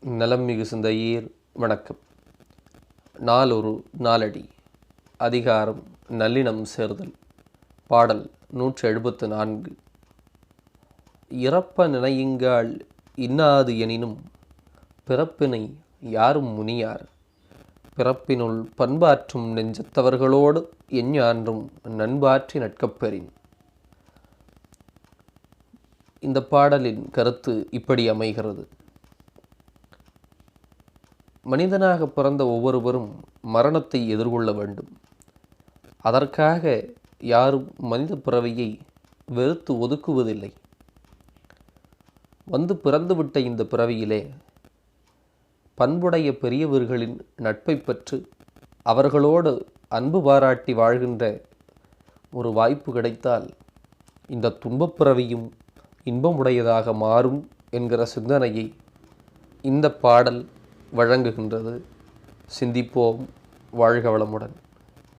நலம் மிகு சிந்தையீர் வணக்கம். நாளொரு நாளடி. அதிகாரம் நல்லினம் சேர்தல். பாடல் நூற்றி எழுபத்து நான்கு இறப்ப நினையுங்கால் இன்னாது எனினும் பிறப்பினை யாரும் முனியார். பிறப்பினுள் பண்பாற்றும் நெஞ்சத்தவர்களோடு எஞ்ஞான்றும் நண்பாற்றி நட்கப்பெறின். இந்த பாடலின் கருத்து இப்படி அமைகிறது. மனிதனாக பிறந்த ஒவ்வொருவரும் மரணத்தை எதிர்கொள்ள வேண்டும். அதற்காக யாரும் மனித பிறவியை வெறுத்து ஒதுக்குவதில்லை. வந்து பிறந்துவிட்ட இந்த பிறவியிலே பண்புடைய பெரியவர்களின் நட்பை பெற்று அவர்களோடு அன்பு பாராட்டி வாழ்கின்ற ஒரு வாய்ப்பு கிடைத்தால் இந்த துன்பப்பிறவியும் இன்பமுடையதாக மாறும் என்கிற சிந்தனையை இந்த பாடல் வழங்குகின்றது. சிந்திப்போம். வாழ்க வளமுடன்.